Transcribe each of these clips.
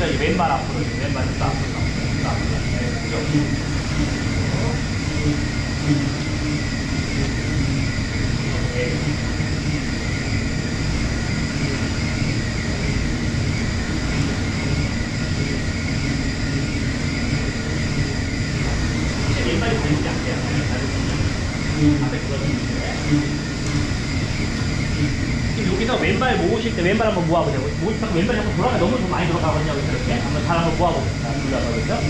거기서 이 왼발 앞으로, 왼발 좀더 앞으로 더 앞으로. 네, 그죠? 예. 왼발이 돼요. 발목이. 앞에 그어주는데. 여기서 왼발 모으실 때 왼발 한번 모아보세요. 때 왼발이 자꾸 돌아가 너무 좀 많이 돌아가거든요. 이렇게. 한번 발 한번 모아보겠습니다. 그렇죠?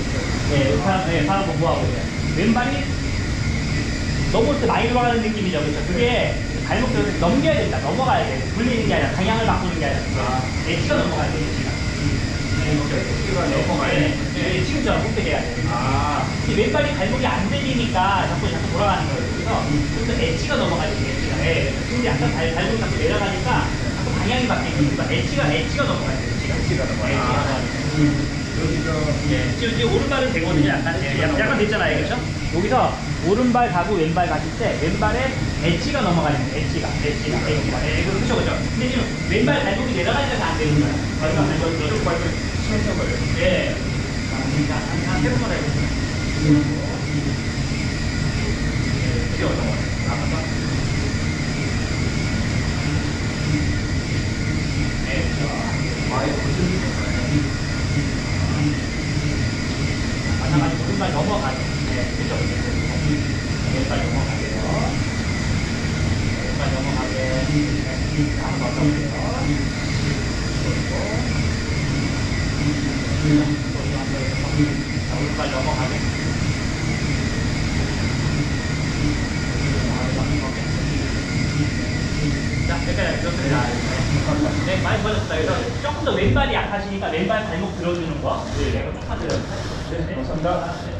네, 발, 네, 발 한번 모아보세요. 왼발이 너무 이렇게 많이 돌아가는 느낌이죠. 그렇죠? 그게 발목을 넘겨야 된다. 넘어가야 돼. 굴리는 게 아니라 방향을 바꾸는 게 아니라 엣지가 넘어가야 돼. 엣지가. 엑스가 넘어가야 네, 돼. 네, 지금처럼 꼭 돼야 돼. 아, 이 왼발이 발목이 안 들리니까 자꾸 자꾸 돌아가는 거예요. 그래서 좀 더 엣지가 넘어가야 돼. 네. 근데 약간 발, 발목이 자꾸 내려가니까 자꾸 방향이 바뀌니까 엣지가 엣지가 넘어가야 돼. 엣지가. 엣지가 예, 지금, 지금 오른발은 되거든요. 약간, 예, 약간, 약간 됐잖아요. 그렇죠? 여기서 오른발 가고 왼발 가실 때 왼발에 엣지가 넘어가야 됩니다. 엣지가, 엣지가, 엣지가. 예, 이거 그죠, 그죠? 근데 지금 왼발 발목이 내려가니까 안 되는 거예요. 왼발 발목이 이쪽 발목 치면서 걸려. 예. 자, 한, 한, 세번 번 해보세요. 예, 그죠, 넘어가요. 한번 더. 네, 그죠. 아예 무슨 오른발 넘어가죠. 네, 그죠. 왼발 넘어가게요. 왼발 넘어가게. 네, 한번 더 써보세요. 그리고, 넘어가게. 자, 여기까지 이렇습니다. 네, 많이 보셨다. 그래서 조금 더 왼발이 약하시니까 왼발 발목 들어주는 거. 네, 내가 조금만 들어주세요. 네, 감사합니다. 네.